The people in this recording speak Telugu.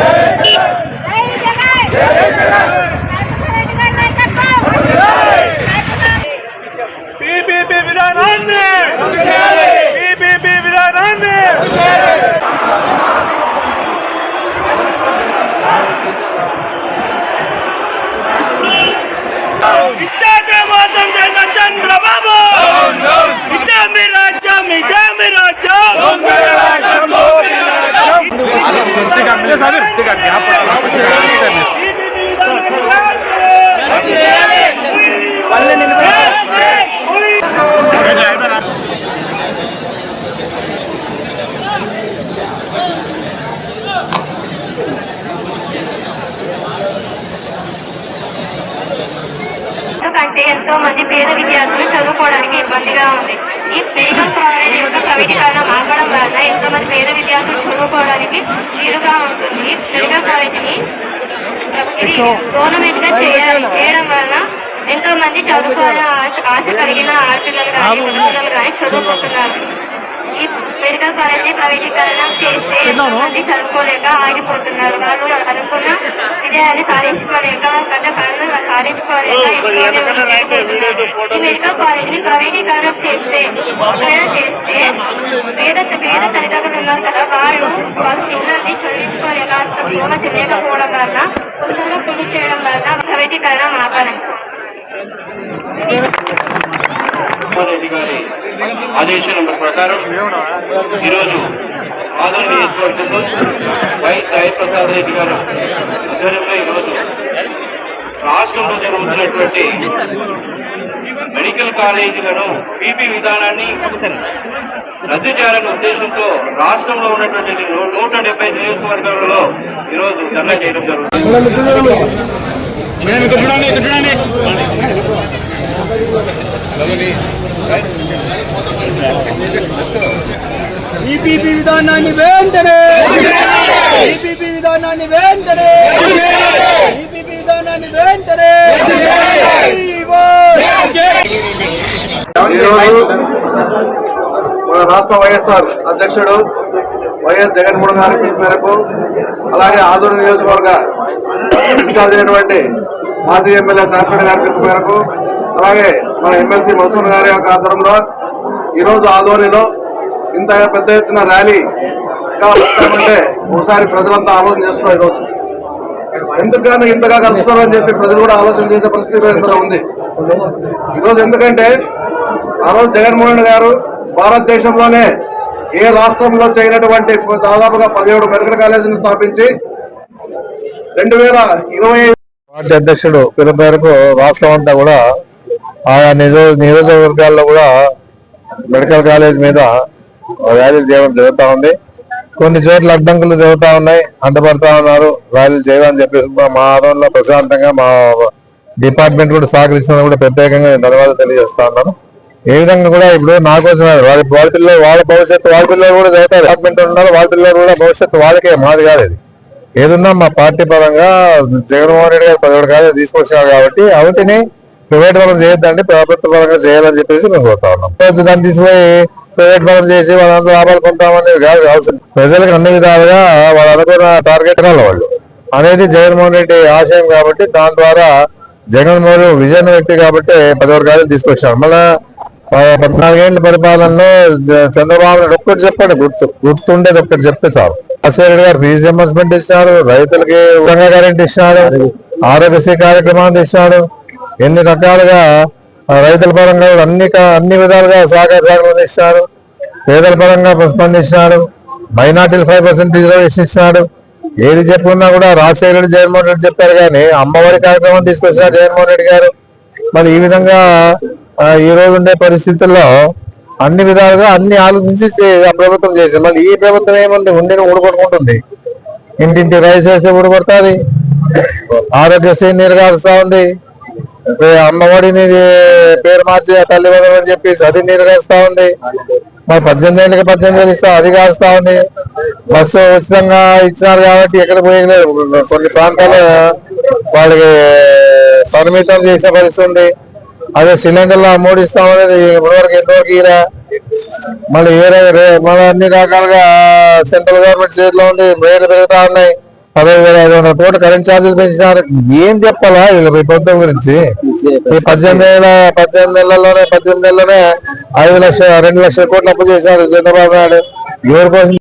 Amen. ఎందుకంటే ఎంతో మంది పేద విద్యార్థులు చదువుకోవడానికి ఇబ్బందిగా ఉంది. ఈ మెడికల్ కాలేజ్ యొక్క ప్రైవేటీకరణ ఆపడం వలన ఎంతో మంది పేద విద్యార్థులు చదువుకోవడానికి వీలుగా ఉంటుంది. మెడికల్ కాలేజీని ఇది గవర్నమెంట్గా చేయడం వలన ఎంతో మంది చదువుకోవాలని ఆశ ఆశ కలిగిన ఆడపిల్లలు కానీ పిల్లలు కానీ చదువుకుంటున్నారు. ఈ మెడికల్ కాలేజ్ ప్రైవేటీకరణ చేస్తే ఎంతో మంది చదువుకోలేక ఆగిపోతున్నారు. వాళ్ళు అనుకున్న విజయాన్ని సాధించుకోలేక కళలు సాధించుకోలేక ఇంట్లోనే ఉండిపోతున్నారు. ఈ మెడికల్ కాలేజ్ని ప్రైవేటీకరణ చేస్తే ఒకవేళ చేస్తే పేద పేద తల్లిదండ్రులు ఉన్నారు కదా వాళ్ళు వాళ్ళ పిల్లల్ని చదివించుకోలేక అంత స్థోమత లేకపోవడం వల్ల తొందరగా పెళ్ళి చేయడం వల్ల ప్రైవేటీకరణ ఆపాలి రెడ్డి గారి ఆదేశాల ప్రకారం ఈరోజు ఆదరణ నియోజకవర్గంలో వై సాయి ప్రసాద్ రెడ్డి గారు ఆధ్వర్యంలో ఈరోజు రాష్ట్రంలో జరుగుతున్నటువంటి మెడికల్ కాలేజీలను పీపీ విధానాన్ని రద్దు చేయాలనే ఉద్దేశంతో రాష్ట్రంలో ఉన్నటువంటి నూట డెబ్బై నియోజకవర్గాలలో ఈరోజు ధర్నా చేయడం జరుగుతుంది. ఈపీపీ విధానాన్ని వెంటనే ఈపీపీ విధానాన్ని వెంటనే ఈపీపీ విధానాన్ని వెంటనే ఈరోజు మన రాష్ట్ర వైఎస్ఆర్ అధ్యక్షుడు వైఎస్ జగన్మోహన్ గారి పిలుపు మేరకు అలాగే ఆదూరు నియోజకవర్గ ఇన్ఛార్జ్ అయినటువంటి మాజీ ఎమ్మెల్యే సాఫ్రెడ్ గారి పిలుపు మేరకు అలాగే మన ఎమ్మెల్సీ మసూర్ గారి యొక్క ఆధ్వర్యంలో ఈరోజు ఆదోనిలో ఇంత పెద్ద ఎత్తున ర్యాలీ వస్తామంటే ఒకసారి ప్రజలంతా ఆలోచన చేస్తున్నారు ఈరోజు ఎందుకు ఇంతగా కలుస్తున్నారు అని చెప్పి ప్రజలు కూడా ఆలోచన చేసే పరిస్థితి ఉంది. ఈరోజు ఎందుకంటే ఆ రోజు జగన్మోహన్ గారు భారతదేశంలోనే ఏ రాష్ట్రంలో చేయనటువంటి దాదాపుగా పదిహేడు మెడికల్ కాలేజీని స్థాపించి రెండు వేల ఇరవై పార్టీ అధ్యక్షుడు పిలుపు మేరకు రాష్ట్రం అంతా కూడా ఆయా నిజో నియోజకవర్గాల్లో కూడా మెడికల్ కాలేజ్ మీద ర్యాలీలు చేయడం జరుగుతూ ఉంది. కొన్ని చోట్ల అడ్డంకులు జరుగుతూ ఉన్నాయి. అడ్డపడతా ఉన్నారు. ర్యాలీలు చేయమని చెప్పేసి మా ఆదంలో ప్రశాంతంగా మా డిపార్ట్మెంట్ కూడా సహకరించిన కూడా ప్రత్యేకంగా నేను ధన్యవాదాలు తెలియజేస్తా ఉన్నాను. ఏ విధంగా కూడా ఇప్పుడు నాకు వచ్చిన వాళ్ళ వాళ్ళ పిల్లలు వాళ్ళ భవిష్యత్తు వాళ్ళ పిల్లలు కూడా చదువుతారు. డిపార్ట్మెంట్ ఉన్నారు వాళ్ళ పిల్లలు కూడా భవిష్యత్తు వాళ్ళకే మాది కాదు ఇది. ఏదున్నా మా పార్టీ పరంగా జగన్మోహన్ రెడ్డి గారు పదిహేడు కాదు తీసుకొచ్చినారు కాబట్టి వాటిని ప్రైవేట్ పరం చేయొద్దండి ప్రభుత్వ పరంగా చేయాలని చెప్పేసి మేము కోరుతా ఉన్నాం. దాన్ని తీసుకుపోయి ప్రైవేట్ పరం చేసి వాళ్ళంతా లాభాలు పొందామనేది కాదు అవసరం ప్రజలకు అన్ని విధాలుగా వాళ్ళు అనుకున్న టార్గెట్ వాళ్ళు. అనేది జగన్మోహన్ రెడ్డి ఆశయం కాబట్టి దాని ద్వారా జగన్మోహన్ విజయన్ వ్యక్తి కాబట్టి పదిహేడు కాదు తీసుకొచ్చినారు. మళ్ళీ పద్నాలుగేళ్ళ పరిపాలనలో చంద్రబాబు నాయుడు ఒక్కటి చెప్పండి గుర్తు గుర్తుండేది ఒక్కటి చెప్తే చాలు. రాజశేఖర గారు ఫీజు రియంబర్స్మెంట్ ఇచ్చినారు రైతులకి ఉదంగా కరెంట్ ఇచ్చినాడు ఆరోగ్యశ్రీ కార్యక్రమాలు ఇచ్చినాడు ఎన్ని రకాలుగా రైతుల పరంగా అన్ని అన్ని విధాలుగా సహకార సహకారం ఇచ్చినారు పేదల పరంగా స్పందించినాడు మైనార్టీలు ఫైవ్ పర్సెంట్ రిజర్వేషన్ ఇచ్చినాడు. ఏది చెప్పుకున్నా కూడా రాజశేఖర రెడ్డి జగన్మోహన్ రెడ్డి చెప్పారు కానీ అమ్మఒడి కార్యక్రమం తీసుకొచ్చినారు జగన్మోహన్ రెడ్డి గారు. మరి ఈ విధంగా ఈ రోజు ఉండే పరిస్థితుల్లో అన్ని విధాలుగా అన్ని ఆలోచించి ప్రభుత్వం చేసింది మళ్ళీ ఈ ప్రభుత్వం ఏముంది? ఉండిని ఊడగొట్టుకుంటుంది ఇంటింటి రైస్ వేస్తే ఊడగొడుతుంది ఆరోగ్యశ్రీ నీరుగారుస్తా ఉంది. అమ్మఒడిని పేరు మార్చి ఆ తల్లి అని చెప్పేసి అది నీరుగారుస్తా ఉంది. మరి పద్దెనిమిది ఏళ్ళకి పద్దెనిమిది ఏళ్ళు అది కాస్తా ఉంది. బస్సు ఉచితంగా ఇచ్చినారు కాబట్టి ఎక్కడ పోయలేదు కొన్ని ప్రాంతాల్లో వాళ్ళకి పరిమితం చేసే పరిస్థితి ఉంది. అదే సిలిండర్లు అమౌంట్ ఇస్తామనేది ఇప్పటివరకు ఎంతవరకు ఇరా మళ్ళీ ఏ మళ్ళీ అన్ని రకాలుగా సెంట్రల్ గవర్నమెంట్ చేతిలో ఉంది రేట్లు పెరుగుతా ఉన్నాయి. పదహైదు వేల ఐదు వందల కోట్లు కరెంట్ ఛార్జీలు పెంచినారు. ఏం చెప్పాలా వీళ్ళ ఈ ప్రభుత్వం గురించి? ఈ పద్దెనిమిది వేల పద్దెనిమిది నెలల్లోనే పద్దెనిమిది నెలలోనే ఐదు లక్షల రెండు లక్షల కోట్లు అప్పు చేశారు చంద్రబాబు నాయుడు. ఎవరి కోసం